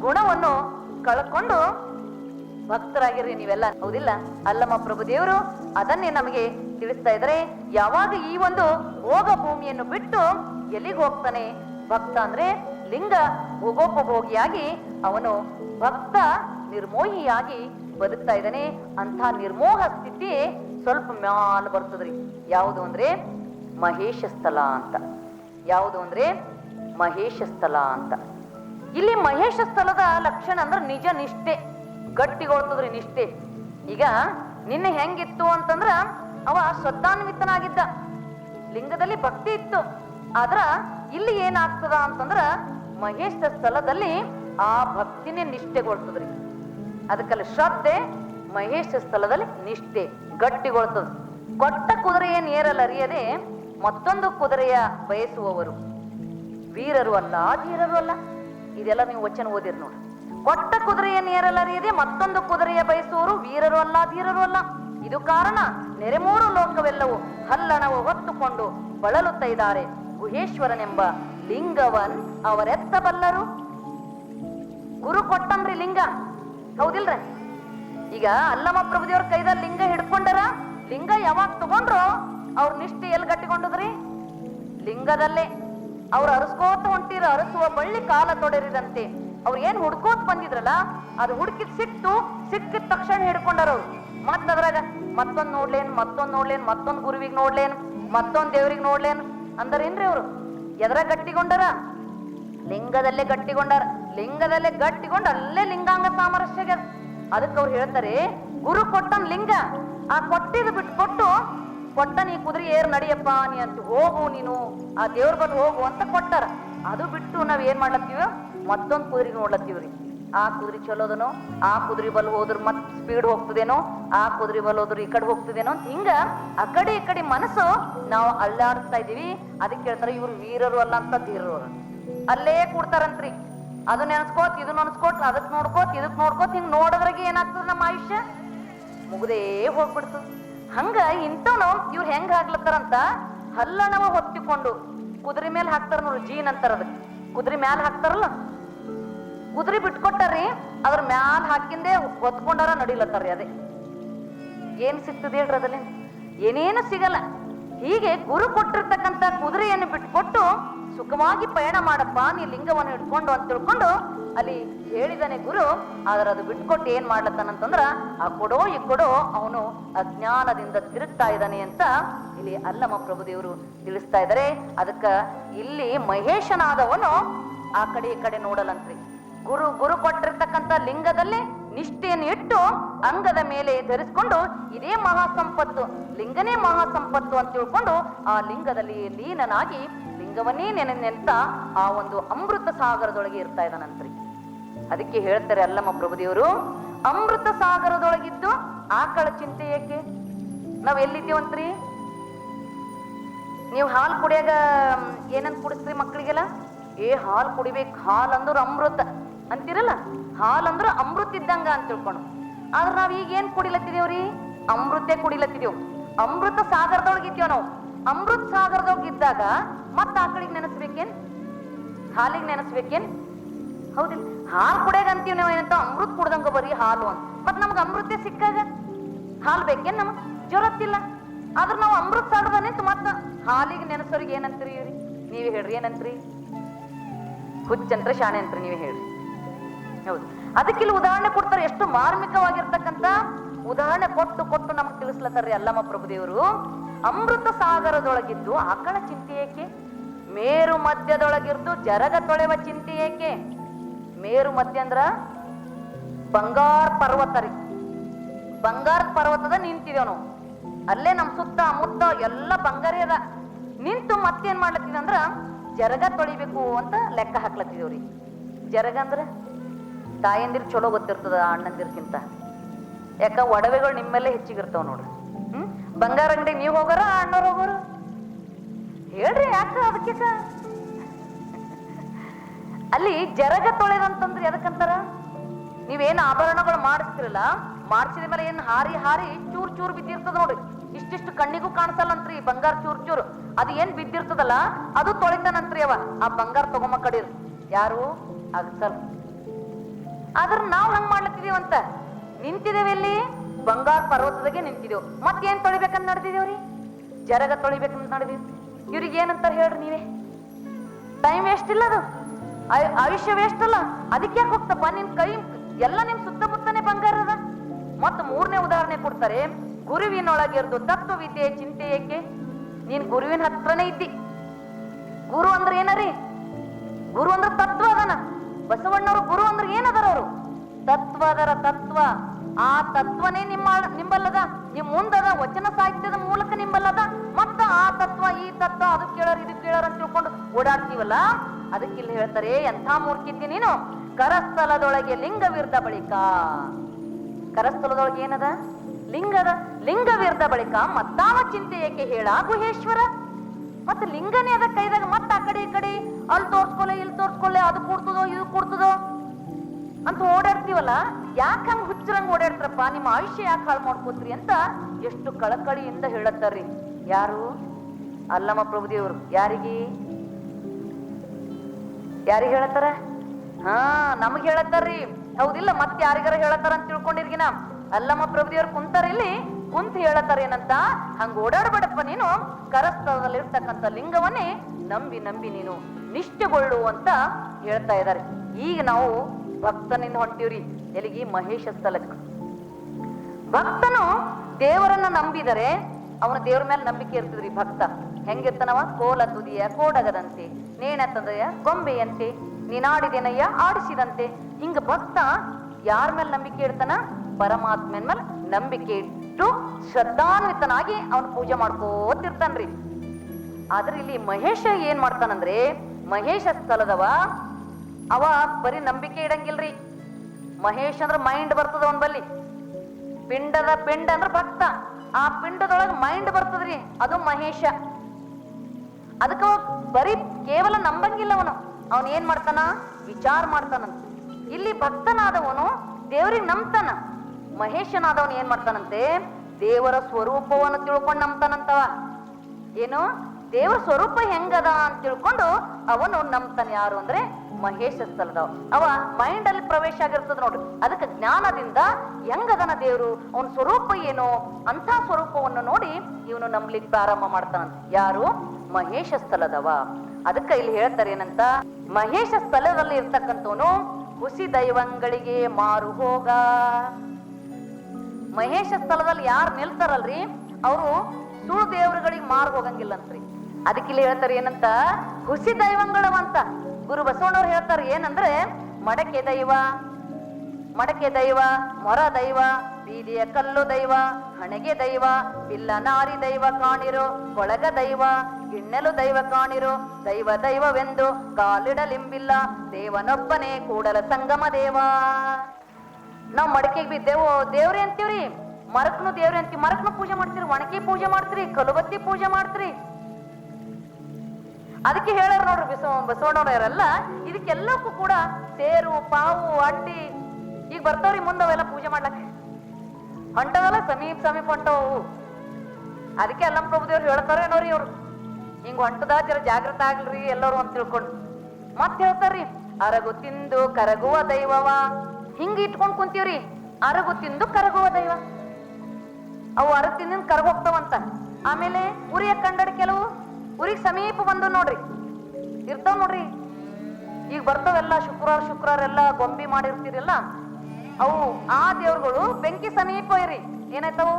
ಗುಣವನ್ನು ಕಳ್ಕೊಂಡು ಭಕ್ತರಾಗಿರ್ರಿ ನೀವೆಲ್ಲ. ಹೌದಿಲ್ಲ? ಅಲ್ಲಮ್ಮ ಪ್ರಭು ದೇವರು, ಅದನ್ನೇ ನಮಗೆ ತಿಳಿಸ್ತಾ ಇದ್ರೆ ಯಾವಾಗ ಈ ಒಂದು ಭೋಗ ಭೂಮಿಯನ್ನು ಬಿಟ್ಟು ಎಲ್ಲಿಗೆ ಹೋಗ್ತಾನೆ? ಭಕ್ತ ಅಂದ್ರೆ ಲಿಂಗ ಭೋಗೋಪಭೋಗಿಯಾಗಿ ಅವನು ಭಕ್ತ ನಿರ್ಮೋಹಿಯಾಗಿ ಬದುಕ್ತಾ ಇದ್ದಾನೆ. ಅಂತ ನಿರ್ಮೋಹ ಸ್ಥಿತಿ ಸ್ವಲ್ಪ ಮ್ಯಾಲ ಬರ್ತದ್ರಿ. ಯಾವುದು ಅಂದ್ರೆ ಮಹೇಶ ಸ್ಥಳ ಅಂತ. ಯಾವುದು ಅಂದ್ರೆ ಮಹೇಶ ಸ್ಥಳ ಅಂತ. ಇಲ್ಲಿ ಮಹೇಶ ಸ್ಥಳದ ಲಕ್ಷಣ ಅಂದ್ರೆ ನಿಜ ನಿಷ್ಠೆ. ಗಟ್ಟಿಗೊಳ್ತದ್ರಿ ನಿಷ್ಠೆ. ಈಗ ನಿನ್ನೆ ಹೆಂಗಿತ್ತು ಅಂತಂದ್ರ ಅವ ಶ್ರದ್ಧಾನ್ವಿತನಾಗಿದ್ದ. ಲಿಂಗದಲ್ಲಿ ಭಕ್ತಿ ಇತ್ತು. ಆದ್ರ ಇಲ್ಲಿ ಏನಾಗ್ತದ ಅಂತಂದ್ರ ಮಹೇಶ ಸ್ಥಳದಲ್ಲಿ ಆ ಭಕ್ತಿನೇ ನಿಷ್ಠೆಗೊಳ್ತದ್ರಿ. ಅದಕ್ಕಲ್ಲಿ ಶ್ರದ್ಧೆ ಮಹೇಶ ಸ್ಥಳದಲ್ಲಿ ನಿಷ್ಠೆ, ಗಟ್ಟಿಗೊಳ್ತದ. ಕೊಟ್ಟ ಕುದುರೆಯ ನೇರಲರಿಯದೆ ಮತ್ತೊಂದು ಕುದುರೆಯ ಬಯಸುವವರು. ವೀರರು ಅಲ್ಲ ಧೀರರು ಅಲ್ಲ. ಇದೆಲ್ಲ ನೀವು ವಚನ ಓದಿರ್ ನೋಡಿ ಕೊಟ್ಟ ಕುದುರೆಯ ನೇರಲರಿಯದೆ ಮತ್ತೊಂದು ಕುದುರೆಯ ಬಯಸುವರು ವೀರರು ಅಲ್ಲ, ಧೀರರು ಅಲ್ಲ. ಇದು ಕಾರಣ ನೆರೆಮೂರು ಲೋಕವೆಲ್ಲವೂ ಹಲ್ಲಣವು ಹೊತ್ತುಕೊಂಡು ಬಳಲುತ್ತಾ ಇದ್ದಾರೆ ಗುಹೇಶ್ವರನೆಂಬ ಲಿಂಗವನ್ ಅವರೆತ್ತಬಲ್ಲರು. ಗುರು ಕೊಟ್ಟಂದ್ರಿ ಲಿಂಗ. ಹೌದಿಲ್ರ? ಈಗ ಅಲ್ಲಮ್ಮ ಪ್ರಭುದೇವ್ರ ಕೈದಲ್ಲಿ ಲಿಂಗ ಹಿಡ್ಕೊಂಡರ? ಲಿಂಗ ಯಾವಾಗ ತಗೊಂಡ್ರು ಅವ್ರ ನಿಷ್ಠೆ ಎಲ್ಲಿ ಗಟ್ಟಿಕೊಂಡದ್ರಿ ಲಿಂಗದಲ್ಲೇ. ಅವ್ರು ಅರಸ್ಕೋತ ಹೊಂಟಿರ, ಅರಸುವ ಬಳ್ಳಿ ಕಾಲ ತೊಡರಿದಂತೆ. ಅವ್ರು ಏನ್ ಹುಡ್ಕೋತ್ ಬಂದಿದ್ರಲ್ಲ, ಅದು ಹುಡುಕಿದ್ ಸಿಕ್ತು ಸಿಕ್ಕಿದ ತಕ್ಷಣ ಹಿಡ್ಕೊಂಡಾರ ಅವ್ರು. ಮತ್ ಅದ್ರಾಗ, ಮತ್ತೊಂದ್ ನೋಡ್ಲೇನ್ ಮತ್ತೊಂದ್ ನೋಡ್ಲೇನ್, ಮತ್ತೊಂದ್ ಗುರುವಿಗ್ ನೋಡ್ಲೇನ್, ಮತ್ತೊಂದ್ ದೇವ್ರಿಗ್ ನೋಡ್ಲೇನ್, ಅಂದರೇನ್ರಿ ಅವ್ರು? ಎದ್ರ ಗಟ್ಟಿಗೊಂಡಾರ? ಲಿಂಗದಲ್ಲೇ ಗಟ್ಟಿಗೊಂಡಾರ. ಲಿಂಗದಲ್ಲೇ ಗಟ್ಟಿಗೊಂಡು ಅಲ್ಲೇ ಲಿಂಗಾಂಗ ಸಾಮರಸ್ಯ ಅದಕ್ಕೆ ಅವ್ರು ಹೇಳ್ತಾರೆ, ಗುರು ಕೊಟ್ಟನ್ ಲಿಂಗ, ಆ ಕೊಟ್ಟಿದ್ ಬಿಟ್ಟು ಕೊಟ್ಟು ಕೊಟ್ಟ ನೀ ಕುದುರೆ ಏರ್ ನಡಿಯಪ್ಪ, ನೀ ಅಂತ ಹೋಗು ನೀನು, ಆ ದೇವ್ರ ಬಂದು ಹೋಗು ಅಂತ ಕೊಟ್ಟಾರ. ಅದು ಬಿಟ್ಟು ನಾವ್ ಏನ್ ಮಾಡ್ಲತ್ತೀವಿ? ಮತ್ತೊಂದ್ ಕುದುರೆ ನೋಡ್ಲತ್ತೀವ್ರಿ ಆ ಕುದುರೆ ಚಲೋದನೋ ಆ ಕುದುರೆ ಬಲ್ ಹೋದ್ರ ಮತ್ ಸ್ಪೀಡ್ ಹೋಗ್ತದೇನೋ, ಆ ಕುದುರೆ ಬಲ್ ಹೋದ್ರ ಈ ಕಡೆ ಹೋಗ್ತದೇನೋ ಅಂತ ಹಿಂಗ ಆ ಕಡೆ ಈ ಕಡೆ ಮನಸ್ಸು ನಾವು ಅಳ್ಳಾಡಿಸ್ತಾ ಇದೀವಿ ಅದಕ್ಕೆ ಹೇಳ್ತಾರೆ ಇವ್ರು ವೀರರು ಅಲ್ಲ ಅಂತ ಧೀರರು. ಅಲ್ಲೇ ಕೂಡ್ತಾರಂತ್ರಿ. ಅದು ನೆನ್ಸ್ಕೋತ್ ಇದನ್ನ ಅನ್ಸ್ಕೋತ್ ಅದಕ್ ನೋಡ್ಕೋತ್, ಇದಕ್ ನೋಡ್ಕೋತ್, ಹಿಂಗ್ ನೋಡೋದ್ರಾಗೆ ಏನಾಗ್ತದ ನಮ್ಮ ಆಯುಷ್ಯ? ಮುಗ್ದೇ ಹೋಗ್ಬಿಡ್ತು. ಹಂಗ ಇಂಥವ್ನು ಇವ್ರು ಹೆಂಗ್ ಆಗ್ಲತ್ತಾರಂತ ಹಲ್ಲಣವ ಹೊತ್ತಿಕೊಂಡು ಕುದುರೆ ಮೇಲೆ ಹಾಕ್ತಾರ ನೋಡ್ರಿ, ಜೀನ್ ಅಂತಾರ ಅದಕ್ಕೆ. ಕುದುರೆ ಮ್ಯಾಲ ಹಾಕ್ತಾರಲ್ಲ? ಕುದುರೆ ಬಿಟ್ಕೊಟ್ಟಾರಿ, ಅದ್ರ ಮ್ಯಾಲ ಹಾಕಿಂದೆ ಹೊತ್ಕೊಂಡಾರ ನಡಿಲತ್ತಾರ್ರಿ ಅದೇ. ಏನ್ ಸಿಗ್ತದೆ ಹೇಳ್ರಿ ಅದಲ್ಲಿ ಏನೇನು ಸಿಗಲ್ಲ. ಹೀಗೆ ಗುರು ಕೊಟ್ಟಿರ್ತಕ್ಕಂಥ ಕುದುರೆಯನ್ನು ಬಿಟ್ಕೊಟ್ಟು ಸುಖವಾಗಿ ಪಯಣ ಮಾಡಪ್ಪ, ನೀ ಲಿಂಗವನ್ನು ಹಿಡ್ಕೊಂಡು ಅಂತ ತಿಳ್ಕೊಂಡು ಅಲ್ಲಿ ಹೇಳಿದಾನೆ ಗುರು, ಆದ್ರೆ ಅದು ಬಿಟ್ಕೊಟ್ಟು ಏನ್ ಮಾಡ್ಲತ್ತಾನಂತಂದ್ರ ಆ ಕೊಡೋ ಈ ಕೊಡೋ ಅವನು ಅಜ್ಞಾನದಿಂದ ತಿರುಗ್ತಾ ಇದ್ದಾನೆ ಅಂತ ಇಲ್ಲಿ ಅಲ್ಲಮ್ಮ ಪ್ರಭುದೇವರು ತಿಳಿಸ್ತಾ ಇದ್ದಾರೆ ಅದಕ್ಕ ಇಲ್ಲಿ ಮಹೇಶನಾದವನು ಆ ಕಡೆ ಈ ಕಡೆ ನೋಡಲಂತ್ರಿ. ಗುರು ಗುರು ಕೊಟ್ಟಿರ್ತಕ್ಕಂಥ ಲಿಂಗದಲ್ಲಿ ನಿಷ್ಠೆಯನ್ನು ಇಟ್ಟು ಅಂಗದ ಮೇಲೆ ಧರಿಸಿಕೊಂಡು ಇದೇ ಮಹಾಸಂಪತ್ತು, ಲಿಂಗನೇ ಮಹಾಸಂಪತ್ತು ಅಂತ ತಿಳ್ಕೊಂಡು ಆ ಲಿಂಗದಲ್ಲಿ ಲೀನನಾಗಿ ಲಿಂಗವನ್ನೇ ನೆನೆ ನೆನ್ತಾ ಆ ಒಂದು ಅಮೃತ ಸಾಗರದೊಳಗೆ ಇರ್ತಾ ಇದ್ದಾನಂತ್ರಿ ಅದಕ್ಕೆ ಹೇಳ್ತಾರೆ ಅಲ್ಲಮ್ಮ ಪ್ರಭುದೇವರು, ಅಮೃತ ಸಾಗರದೊಳಗಿದ್ದು ಆಕಳ ಚಿಂತೆ ಏಕೆ? ನಾವ್ ಎಲ್ಲಿದ್ದೀವಂತ್ರಿ? ನೀವು ಹಾಲು ಕುಡಿಯಾಗ ಏನಂತ ಕುಡಿಸ್ರಿ ಮಕ್ಕಳಿಗೆಲ್ಲ ಏ, ಹಾಲು ಕುಡಿಬೇಕು, ಹಾಲು ಅಂದ್ರ ಅಮೃತ. ಅಂತಿರಲ್ಲ? ಹಾಲು ಅಂದ್ರ ಅಮೃತ ಇದ್ದಂಗ ಅಂತ ತಿಳ್ಕೊಂಡು. ಆದ್ರೆ ನಾವ್ ಈಗ ಏನ್ ಕುಡಿಲತ್ತಿದೇವ್ರಿ? ಅಮೃತೆ ಕುಡಿಲತ್ತಿದೇವ್. ಅಮೃತ ಸಾಗರದೊಳಗೆ ಇದ್ದೇವ್ ನಾವು? ಅಮೃತ ಸಾಗರದೊಳಗೆ ಇದ್ದಾಗ ಮತ್ತ ಆಕಳಿಗೆ ನೆನೆಸ್ಬೇಕೇನ್? ಹಾಲಿಗೆ ನೆನೆಸ್ಬೇಕೇನ್? ಹೌದಿಲ್ಲ ಹಾಲು ಕುಡಿಯಾಗ ನಾವು ಏನಂತ ಅಮೃತ ಕುಡ್ದಂಗ ಬರೀ ಹಾಲು ಅಂತ. ಮತ್ ನಮ್ಗೆ ಅಮೃತೆ ಸಿಕ್ಕಾಗ? ಹಾಲು ಬೇಕೇನ್ ನಮಗ್? ಜ್ವರತ್ತಿಲ್ಲ ಆದ್ರೆ ನಾವು ಅಮೃತ ಸಾಗರದ ನಿಂತು ಮತ್ತ ಹಾಲಿಗೆ ನೆನೆಸೋರಿಗೆ ಏನಂತೀರಿ ಇವ್ರಿ? ನೀವೇ ಹೇಳ್ರಿ ಏನಂತ್ರಿ? ಹುಚ್ಚಂತ್ರ ಶಾಣೆ ಅಂತ್ರಿ ನೀವೇ ಹೇಳ್ರಿ. ಹೌದು. ಅದಕ್ಕಿಲ್ಲಿ ಉದಾಹರಣೆ ಕೊಡ್ತಾರೆ. ಎಷ್ಟು ಮಾರ್ಮಿಕವಾಗಿರ್ತಕ್ಕಂಥ ಉದಾಹರಣೆ ಕೊಟ್ಟು ಕೊಟ್ಟು ನಮ್ಗೆ ತಿಳಿಸ್ಲತ್ತಾರ್ರಿ ಅಲ್ಲಮ್ಮ ಪ್ರಭುದೇವರು. ಅಮೃತ ಸಾಗರದೊಳಗಿದ್ದು ಆಕಳ ಚಿಂತೆ ಏಕೆ? ಮೇರು ಮಧ್ಯದೊಳಗಿರ್ದು ಜರಗ ತೊಳೆವ ಚಿಂತೆ ಏಕೆ? ಮೇರು ಮಧ್ಯ ಅಂದ್ರ ಬಂಗಾರ ಪರ್ವತ ರೀ. ಬಂಗಾರದ ಪರ್ವತದ ನಿಂತಿದ್ದೇವೆ ನಾವು ಅಲ್ಲೇ ನಮ್ಮ ಸುತ್ತ ಮುತ್ತ ಎಲ್ಲ ಬಂಗಾರ ಅದ. ನಿಂತು ಮತ್ತೇನ್ ಮಾಡ್ಲತ್ತಿದ ಅಂದ್ರ ಜರಗ ತೊಳಿಬೇಕು ಅಂತ ಲೆಕ್ಕ ಹಾಕ್ಲತ್ತಿದೇವ್ರಿ. ಜರಗ ಅಂದ್ರ ತಾಯಂದಿರ್ ಚಲೋ ಗೊತ್ತಿರ್ತದ ಅಣ್ಣಂದಿರ್ಕಿಂತ. ಯಾಕ ಒಡವೆಗಳು ನಿಮ್ಮೆಲ್ಲೇ ಹೆಚ್ಚಿಗಿರ್ತಾವ ನೋಡ್ರಿ. ಬಂಗಾರ ಅಂಗಡಿ ನೀವು ಹೋಗೋರ ಅಣ್ಣವ್ರು ಹೋಗೋರು? ಹೇಳ್ರಿ ಯಾಕ ಅದಕ್ಕೆ ಅಲ್ಲಿ ಜರಗ ತೊಳೆದಂತಂದ್ರೆ ಎದಕ್ಕಂತಾರ ನೀವೇನು ಆಭರಣಗಳು ಮಾಡಿಸ್ತಿರಲ್ಲ ಮಾಡಿಸಿದ ಮೇಲೆ ಏನು ಹಾರಿ ಹಾರಿ ಚೂರ್ ಚೂರ್ ಬಿದ್ದಿರ್ತದ ನೋಡಿ ಇಷ್ಟಿಷ್ಟು ಕಣ್ಣಿಗೂ ಕಾಣಿಸಲ್ಲಂತ್ರಿ ಬಂಗಾರ ಚೂರ್ ಚೂರ್. ಅದು ಏನ್ ಬಿದ್ದಿರ್ತದಲ್ಲ, ಅದು ತೊಳಿತಾನಂತ್ರಿ ಅವ. ಆ ಬಂಗಾರ ತಗೊಂಬ ಕಡೀರ್. ಯಾರು? ಅಗ್ಸಲ್ ಆದ್ರ ನಾವ್ ಹಂಗ್ ಮಾಡ್ಲತ್ತಿದೀವಂತ. ನಿಂತಿದೇವೆ ಎಲ್ಲಿ? ಬಂಗಾರ ಪರ್ವತದಾಗೆ ನಿಂತಿದ್ದೆವು ಮತ್ತೇನ್ ತೊಳಿಬೇಕಂತ ನಡೆದಿದೇವ್ರಿ ಜರಗ ತೊಳಿಬೇಕಂತ ನಡೆದಿ ಇವ್ರಿಗೆ ಏನಂತ ಹೇಳ್ರಿ ನೀವೇ? ಟೈಮ್ ವೇಸ್ಟ್ ಇಲ್ಲ ಅದು? ಆಯು- ಆಯುಷ್ಯ ವೇಸ್ಟ್ ಅಲ್ಲ ಅದಕ್ಕೆ ಯಾಕೆ ಹೋಗ್ತಪ್ಪ? ನಿಮ್ ಕೈ, ಎಲ್ಲ ನಿಮ್ ಸುತ್ತಮುತ್ತನೇ ಬಂಗಾರ ಅದ. ಮತ್ತ ಮೂರನೇ ಉದಾಹರಣೆ ಕೊಡ್ತಾರೆ, ಗುರುವಿನೊಳಗೆ ಇರದು ತತ್ವವಿದ್ಯೆ, ಚಿಂತೆ ಏಕೆ? ನೀನ್ ಗುರುವಿನ ಹತ್ರನೇ ಇದ್ದಿ. ಗುರು ಅಂದ್ರೆ ಏನರಿ? ಗುರು ಅಂದ್ರೆ ತತ್ವ ಅದನ. ಬಸವಣ್ಣವರು ಗುರು ಅಂದ್ರೆ ಏನದರ ಅವರು? ತತ್ವ ಅದರ ತತ್ವ. ಆ ತತ್ವನೇ ನಿಮ್ಮ, ನಿಂಬಲ್ಲದ? ನಿಮ್ ಮುಂದದ ವಚನ ಸಾಹಿತ್ಯದ ಮೂಲಕ ನಿಂಬಲ್ಲದ? ಮತ್ತ ಆ ತತ್ವ, ಈ ತತ್ವ, ಅದು ಕೇಳರ್, ಇದು ಕೇಳರ್ ಅಂತ ತಿಳ್ಕೊಂಡು ಓಡಾಡ್ತೀವಲ್ಲ? ಅದಕ್ಕೆ ಇಲ್ಲಿ ಹೇಳ್ತಾರೆ, ಎಂಥ ಮೂರ್ಖಿದ್ದಿ ನೀನು? ಕರಸ್ಥಲದೊಳಗೆ ಲಿಂಗವಿರ್ದ ಬಳಿಕ. ಕರಸ್ಥಲದೊಳಗೆ ಏನದ? ಲಿಂಗದ ಲಿಂಗವಿರ್ದ ಬಳಿಕ ಮತ್ತಾವ ಚಿಂತೆ ಏಕೆ ಹೇಳ ಗುಹೇಶ್ವರ? ಮತ್ತೆ ಲಿಂಗನೇ ಅದ ಕೈದಾಗ ಮತ್ತ ಆ ಕಡೆ ಈ ಕಡೆ? ಅಲ್ಲಿ ತೋರ್ಸ್ಕೊಳ್ಳೆ ಇಲ್ಲಿ ತೋರ್ಸ್ಕೊಳ್ಳೆ ಅದು ಕೂಡ್ತದೋ, ಇದು ಕೂಡ್ತದೋ? ಅಂತ ಓಡಾಡ್ತೀವಲ್ಲ? ಯಾಕೆ ಹಂಗ ಹುಚ್ಚರಂಗ್ ಓಡಾಡ್ತಾರಪ್ಪ? ನಿಮ್ಮ ಆಯುಷ್ಯ ಯಾಕೆ ಹಾಳು ಮಾಡ್ಕೋತ್ರಿ ಅಂತ ಎಷ್ಟು ಕಳಕಳಿಯಿಂದ ಹೇಳತ್ತಾರ್ರಿ. ಯಾರು? ಅಲ್ಲಮ್ಮ ಪ್ರಭುದೇವರು. ಯಾರಿಗೆ? ಯಾರಿಗೆ ಹೇಳತ್ತಾರ? ಹಾ, ನಮಗ್ ಹೇಳತ್ತಾರ್ರಿ. ಹೌದಿಲ್ಲ ಮತ್ ಯಾರಿಗಾರ ಹೇಳತ್ತಾರ ಅಂತ ತಿಳ್ಕೊಂಡಿರ್ಗಿನ ಅಲ್ಲಮ್ಮ ಪ್ರಭುದೇವ್ರು ಕುಂತಾರ ಇಲ್ಲಿ, ಕುಂತ ಹೇಳತ್ತಾರ ಏನಂತ? ಹಂಗ ಓಡಾಡ್ಬೇಡಪ್ಪ ನೀನು. ಕರಸ್ಥಳದಲ್ಲಿರ್ತಕ್ಕಂಥ ಲಿಂಗವನ್ನೇ ನಂಬಿ ನಂಬಿ ನೀನು ನಿಷ್ಠೆಗೊಳ್ಳು ಅಂತ ಹೇಳ್ತಾ ಇದ್ದಾರೆ ಈಗ ನಾವು ಭಕ್ತನಿಂದ ಹೊಂಟೀವ್ರಿ. ಎಲ್ಲಿಗೆ? ಮಹೇಶ ಸ್ಥಳಕ್ಕೆ. ಭಕ್ತನು ದೇವರನ್ನ ನಂಬಿದರೆ ಅವನ ದೇವರ ಮೇಲೆ ನಂಬಿಕೆ ಇರ್ತದ್ರಿ ಭಕ್ತ. ಹೆಂಗಿರ್ತಾನವ ಕೋಲ ತುದಿಯ, ಕೋಡಗದಂತೆ ನೇಣತದಯ ಗೊಂಬೆಯಂತೆ, ನೀನಾಡಿದೇನಯ್ಯ, ಆಡಿಸಿದಂತೆ. ಹಿಂಗ ಭಕ್ತ ಯಾರ ಮೇಲೆ ನಂಬಿಕೆ ಇಡ್ತಾನ? ಪರಮಾತ್ಮನ ಮೇಲೆ ನಂಬಿಕೆ ಇಟ್ಟು ಶ್ರದ್ಧಾನ್ವಿತನಾಗಿ ಅವನು ಪೂಜೆ ಮಾಡ್ಕೋತಿರ್ತಾನ್ರಿ. ಆದ್ರೆ ಇಲ್ಲಿ ಮಹೇಶ ಏನ್ ಮಾಡ್ತಾನಂದ್ರೆ, ಮಹೇಶ ಸ್ಥಳದವ ಅವ ಬರೀ ನಂಬಿಕೆ ಇಡಂಗಿಲ್ರಿ. ಮಹೇಶ್ ಅಂದ್ರ ಮೈಂಡ್ ಬರ್ತದ ಅವನ್ ಬಲ್ಲಿ. ಪಿಂಡದ ಪಿಂಡ ಅಂದ್ರ ಭಕ್ತ. ಆ ಪಿಂಡದೊಳಗ ಮೈಂಡ್ ಬರ್ತದ್ರಿ, ಅದು ಮಹೇಶ. ಅದಕ್ಕ ಬರೀ ಕೇವಲ ನಂಬಂಗಿಲ್ಲ ಅವನು. ಅವನ್ ಏನ್ ಮಾಡ್ತಾನ? ವಿಚಾರ ಮಾಡ್ತಾನಂತ ಇಲ್ಲಿ ಭಕ್ತನಾದವನು ದೇವ್ರಿಗೆ ನಂಬ್ತಾನ. ಮಹೇಶನಾದವನು ಏನ್ ಮಾಡ್ತಾನಂತೆ? ದೇವರ ಸ್ವರೂಪವನ್ನು ತಿಳ್ಕೊಂಡು ನಂಬ್ತಾನಂತವ. ಏನು? ದೇವರ ಸ್ವರೂಪ ಹೆಂಗದ ಅಂತ ತಿಳ್ಕೊಂಡು ಅವನು ನಂಬ್ತಾನೆ ಯಾರು ಅಂದ್ರೆ ಮಹೇಶ ಸ್ಥಳದವ ಅವ ಮೈಂಡ್ ಅಲ್ಲಿ ಪ್ರವೇಶ ಆಗಿರ್ತದ ನೋಡ್ರಿ. ಅದಕ್ಕೆ ಜ್ಞಾನದಿಂದ ಹೆಂಗದನ ದೇವರು? ಅವನ ಸ್ವರೂಪ ಏನೋ? ಅಂತ ಸ್ವರೂಪವನ್ನು ನೋಡಿ ಇವನು ನಂಬ್ಲಿಕ್ಕೆ ಪ್ರಾರಂಭ ಮಾಡ್ತಾನ. ಯಾರು? ಮಹೇಶ ಸ್ಥಳದವ. ಅದಕ್ಕೆ ಇಲ್ಲಿ ಹೇಳ್ತಾರೆ ಏನಂತ? ಮಹೇಶ ಸ್ಥಳದಲ್ಲಿ ಇರ್ತಕ್ಕಂಥವನು ಹುಸಿ ದೈವಂಗಳಿಗೆ ಮಾರು ಹೋಗ. ಮಹೇಶ ಸ್ಥಳದಲ್ಲಿ ಯಾರು ನಿಲ್ತಾರಲ್ರಿ? ಅವರು ಸುಳ್ಳು ದೇವರುಗಳಿಗೆ ಮಾರು ಹೋಗಂಗಿಲ್ಲಂತ್ರಿ. ಅದಕ್ಕೆ ಇಲ್ಲಿ ಹೇಳ್ತಾರೆ ಏನಂತ? ಹುಸಿ ದೈವಂಗಳವಂತ. ಗುರು ಬಸವಣ್ಣವ್ರು ಹೇಳ್ತಾರೆ, ಏನಂದ್ರೆ, ಮಡಕೆ ದೈವ ಮಡಕೆ ದೈವ, ಮೊರ ದೈವ, ಬೀದಿಯ ಕಲ್ಲು ದೈವ, ಹಣೆಗೆ ದೈವ, ಬಿಲ್ಲ ನಾರಿ ದೈವ ಕಾಣಿರೋ, ಕೊಳಗ ದೈವ, ಗಿಣ್ಣಲು ದೈವ ಕಾಣಿರೋ, ದೈವ ದೈವವೆಂದು ಕಾಲಿಡಲಿಂಬಿಲ್ಲ, ದೇವನೊಬ್ಬನೇ ಕೂಡಲ ಸಂಗಮ ದೇವ. ನಾವು ಮಡಕೆಗೆ ಬಿದ್ದೇವು, ದೇವ್ರಿ ಅಂತೀವ್ರಿ, ಮರಕ್ನು ದೇವ್ರಿ ಅಂತೀವಿ ಮರಕ್ನು ಪೂಜೆ ಮಾಡ್ತೀರಿ, ಒಣಕಿ ಪೂಜೆ ಮಾಡ್ತೀರಿ, ಕಲುಬತ್ತಿ ಪೂಜೆ ಮಾಡ್ತೀರಿ ಅದಕ್ಕೆ ಹೇಳಾರ ನೋಡ್ರಿ ಬಸವ ಬಸವಣ್ಣವ್ರೆಲ್ಲ ಇದಕ್ಕೆಲ್ಲಕ್ಕೂ ಕೂಡ ತೇರು, ಪಾವು ಅಡ್ಡಿ ಈಗ ಬರ್ತಾವ್ರಿ ಮುಂದೆ ಅವೆಲ್ಲ ಪೂಜೆ ಮಾಡ್ಲಕ್ಕ. ಹೊಂಟವಲ್ಲ ಸಮೀಪ ಸಮೀಪ ಹೊಂಟವು. ಅದಕ್ಕೆ ಅಲ್ಲಂ ಪ್ರಭು ದೇವ್ರು ಹೇಳ್ತಾರೆ ನೋಡ್ರಿ ಇವ್ರು. ಹಿಂಗ ಹೊಂಟದ ಜರ ಜಾಗೃತ ಆಗ್ಲ್ರಿ ಎಲ್ಲರೂ ಅಂತ ತಿಳ್ಕೊಂಡು. ಮತ್ ಹೇಳ್ತಾರ್ರಿ, ಅರಗು ತಿಂದು ಕರಗುವ ದೈವವ. ಹಿಂಗ ಇಟ್ಕೊಂಡ್ ಕುಂತೀವ್ರಿ, ಅರಗು ತಿಂದು ಕರಗುವ ದೈವ. ಅವು ಅರಗು ತಿಂದ ಕರಗೋಗ್ತಾವಂತ. ಆಮೇಲೆ ಉರಿಯ ಕಂಡಡ ಕೆಲವು. ಉರಿಗೆ ಸಮೀಪ ಬಂದು ನೋಡ್ರಿ. ಇರ್ತಾವ ನೋಡ್ರಿ. ಈಗ ಬರ್ತಾವೆಲ್ಲ ಶುಕ್ರವಾರ ಶುಕ್ರವಾರ ಎಲ್ಲ ಗೊಂಬಿ ಮಾಡಿರ್ತೀರಲ್ಲ, ಅವು ಆ ದೇವ್ರುಗಳು ಬೆಂಕಿ ಸಮೀಪ ಇರಿ. ಏನಾಯ್ತವು?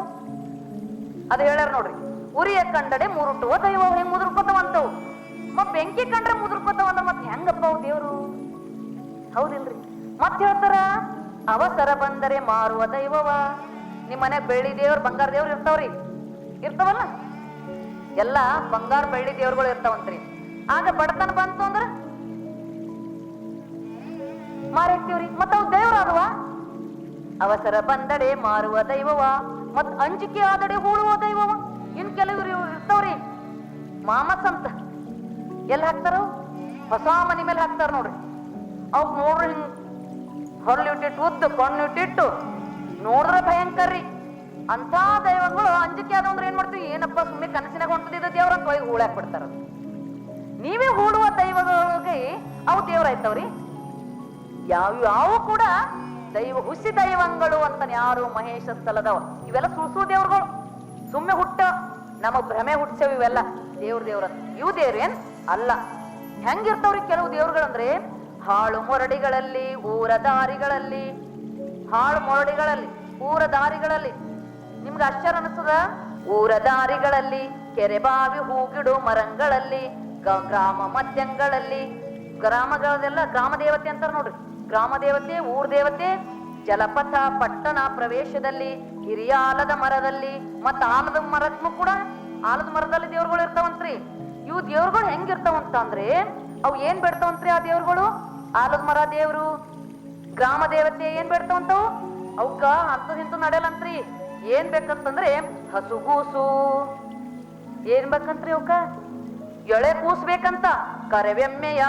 ಅದು ಹೇಳ್ಯಾರ ನೋಡ್ರಿ. ಉರಿಯ ಕಂಡಡೆ ಮುರುಟುವ ದೈವ ಹೆಂಗ್ ಮುದುರ್ಕೋತಾವಂತವು. ಮತ್ ಬೆಂಕಿ ಕಂಡ್ರೆ ಮುದುರ್ಕೋತಾವ ಮತ್ ಹೆಂಗಪ್ಪ ಅವು ದೇವ್ರು? ಹೌದಿಲ್ರಿ. ಮತ್ ಹೇಳ್ತಾರ, ಅವಸರ ಬಂದರೆ ಮಾರುವ ದೈವವ. ನಿಮ್ಮನೆ ಬೆಳ್ಳಿ ದೇವ್ರ, ಬಂಗಾರ ದೇವ್ರು ಇರ್ತಾವ್ರಿ. ಇರ್ತಾವಲ್ಲ? ಎಲ್ಲ ಬಂಗಾರ ಬೆಳ್ಳಿ ದೇವ್ರಗಳು ಇರ್ತಾವಂತ್ರಿ. ಆಗ ಬಡತನ ಬಂತು ಅಂದ್ರ? ಮಾರಿರ್ತೀವ್ರಿ ಮತ್ತ ಅವ್ ದೇವ್ರ ಅಲ್ವ? ಅವಸರ ಬಂದಡೆ ಮಾರುವ ದೈವವ, ಮತ್ ಅಂಜಿಕೆ ಆದಡೆ ಹೂಳುವ ದೈವವ. ಇನ್ ಕೆಲವರು ಇರ್ತಾವ್ರಿ. ಮಾಮಸ್ ಅಂತ ಎಲ್ಲಿ ಹಾಕ್ತಾರ? ಹೊಸ ಮನಿ ಮೇಲೆ ಹಾಕ್ತಾರ ನೋಡ್ರಿ. ಅವ್ ನೋಡ್ರಿ ಹಿಂಗ್ ಹೊರಲಿಟ್ಟಿಟ್ಟು ಉದ್ದು ಕಣ್ಣಿಟ್ಟಿಟ್ಟು ನೋಡ್ರ ಭಯಂಕರ್ರಿ. ಅಂತ ದೈವಗಳು ಅಂಜಿಕೆ ಆದಂದ್ರೆ ಏನ್ ಮಾಡ್ತೀವಿ? ಏನಪ್ಪ ಸುಮ್ಮನೆ ಕನಸಿನಾಗ ಹೊಂಟದಿದ್ದ ದೇವ್ರ ಅಂತ ಒಯ್ದು ಹೂಳಾಕ್ ಬಿಡ್ತಾರ. ನೀವೇ ಹೂಡುವ ದೈವಗಳಿಗೆ ಅವು ದೇವ್ರ ಆಯ್ತವ್ರಿ. ಯಾವ ಯಾವ ಕೂಡ ದೈವ, ಹುಸಿ ದೈವಂಗಳು ಅಂತ ಯಾರು ಮಹೇಶ ಸ್ಥಳದವ ಇವೆಲ್ಲ ಸುಸು ದೇವ್ರುಗಳು. ಸುಮ್ಮನೆ ಹುಟ್ಟ, ನಮ್ಮ ಭ್ರಮೆ ಹುಟ್ಟಿಸೇವ್ ಇವೆಲ್ಲ. ದೇವ್ರ ದೇವ್ರ. ಇವು ದೇವ್ರ ಏನ್? ಅಲ್ಲ. ಹೆಂಗಿರ್ತಾವ್ರಿ ಕೆಲವು ದೇವ್ರುಗಳಂದ್ರೆ, ಹಾಳು ಮೊರಡಿಗಳಲ್ಲಿ, ಊರ ದಾರಿಗಳಲ್ಲಿ, ಹಾಳು ಮೊರಡಿಗಳಲ್ಲಿ, ಊರ ದಾರಿಗಳಲ್ಲಿ. ನಿಮ್ಗೆ ಆಶ್ಚರ್ಯ ಅನಿಸ್ತದ ಊರ ದಾರಿಗಳಲ್ಲಿ ಕೆರೆ ಬಾವಿ ಹೂಗಿಡು ಮರಂಗಳಲ್ಲಿ ಗ್ರಾಮ ಮಧ್ಯಂಗಳಲ್ಲಿ ಗ್ರಾಮಗಳದೆಲ್ಲ ಗ್ರಾಮ ದೇವತೆ ಅಂತಾರ ನೋಡ್ರಿ. ಗ್ರಾಮ ದೇವತೆ ಊರ್ ದೇವತೆ ಜಲಪಥ ಪಟ್ಟಣ ಪ್ರವೇಶದಲ್ಲಿ ಹಿರಿಯ ಆಲದ ಮರದಲ್ಲಿ, ಮತ್ತ ಆಲದ ಮರಕ್ಕೂ ಕೂಡ ಆಲದ ಮರದಲ್ಲಿ ದೇವ್ರುಗಳು ಇರ್ತಾವಂತ್ರಿ. ಇವು ದೇವ್ರುಗಳು ಹೆಂಗಿರ್ತಾವಂತ ಅಂದ್ರೆ ಅವು ಏನ್ ಬೇಡ್ತಾವಂತ್ರಿ ಆ ದೇವ್ರುಗಳು? ಆಲದ ಮರ ದೇವ್ರು, ಗ್ರಾಮ ದೇವತೆ ಏನ್ ಬೇಡ್ತಾವಂತವು? ಅವ್ಕ ಅಂತೂ ಇಂತೂ ನಡೆಯಲ್ಲಂತ್ರಿ ಏನ್ ಬೇಕಂತಂದ್ರೆ ಹಸುಗೂಸು ಏನ್ ಬೇಕಂತ್ರಿ ಅವಕ್ಕ ಎಳೆ ಕೂಸ್ಬೇಕಂತ ಕರವೆಮ್ಮೆಯ,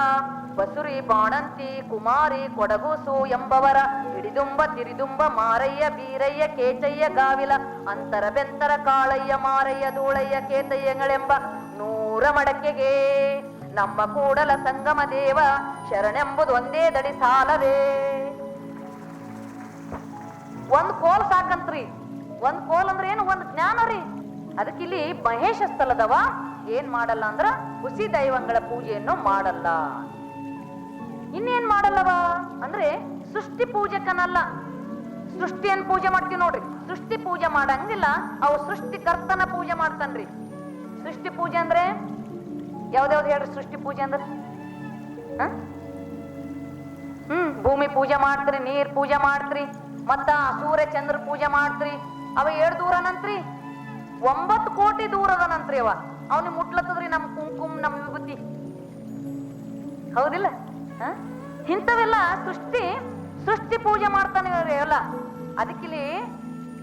ಬಸುರಿ ಬಾಣಂತಿ, ಕುಮಾರಿ ಕೊಡಗೂಸು ಎಂಬವರ, ಹಿಡಿದುಂಬ ತಿರಿದುಂಬ ಮಾರಯ್ಯ ಬೀರಯ್ಯ ಕೇಚಯ್ಯ ಗಾವಿಲ, ಅಂತರ ಬೆಂತರ ಕಾಳಯ್ಯ ಮಾರಯ್ಯ ಧೂಳಯ್ಯ ಕೇತಯ್ಯಗಳೆಂಬ ನೂರ ಮಡಕೆಗೆ. ನಮ್ಮ ಕೂಡಲ ಸಂಗಮ ದೇವ ಶರಣೆಂಬುದು ಒಂದೇ ದಡಿ ಸಾಲವೇ. ಒಂದ್ ಕೋಲ್ ಸಾಕಂತ್ರಿ. ಒಂದ್ ಕೋಲ್ ಅಂದ್ರೆ ಏನು? ಒಂದ್ ಜ್ಞಾನ ರೀ. ಅದಕ್ಕಿಲ್ಲಿ ಮಹೇಶ ಸ್ಥಳದವ ಏನ್ ಮಾಡಲ್ಲ ಅಂದ್ರ ಹುಸಿ ದೈವಂಗಳ ಪೂಜೆಯನ್ನು ಮಾಡಲ್ಲ. ಇನ್ನೇನ್ ಮಾಡಲ್ಲವ? ಅಂದ್ರೆ ಸೃಷ್ಟಿ ಪೂಜಕನಲ್ಲ. ಸೃಷ್ಟಿಯನ್ ಪೂಜೆ ಮಾಡ್ತೀವಿ ನೋಡ್ರಿ. ಸೃಷ್ಟಿ ಪೂಜೆ ಮಾಡಂಗಿಲ್ಲ, ಅವು ಸೃಷ್ಟಿಕರ್ತನ ಪೂಜೆ ಮಾಡ್ತಾನ್ರಿ. ಸೃಷ್ಟಿ ಪೂಜೆ ಅಂದ್ರೆ ಯಾವ್ದ್ಯಾವ್ದು ಹೇಳ್ರಿ ಸೃಷ್ಟಿ ಪೂಜೆ ಅಂದ್ರೆ? ಹ್ಮ್, ಭೂಮಿ ಪೂಜೆ ಮಾಡ್ತ್ರಿ, ನೀರ್ ಪೂಜೆ ಮಾಡ್ತ್ರಿ, ಮತ್ತ ಸೂರ್ಯ ಚಂದ್ರ ಪೂಜೆ ಮಾಡ್ತೀರಿ. ಅವ ಏಳ್ ದೂರನಂತ್ರಿ? ಒಂಬತ್ತು ಕೋಟಿ ದೂರ ಅದನಂತ್ರಿ ಅವ. ಅವನಿಗೆ ಮುಟ್ಲತ್ತದ್ರಿ ನಮ್ ಕುಂಕುಮ್ ನಮ್ ವಿಭೂತಿ. ಹೌದಿಲ್ಲ? ಇಂಥವೆಲ್ಲ ಸೃಷ್ಟಿ ಸೃಷ್ಟಿ ಪೂಜೆ ಮಾಡ್ತಾನೆ ಅಲ್ಲ ಅದಕ್ಕಿಲ್ಲಿ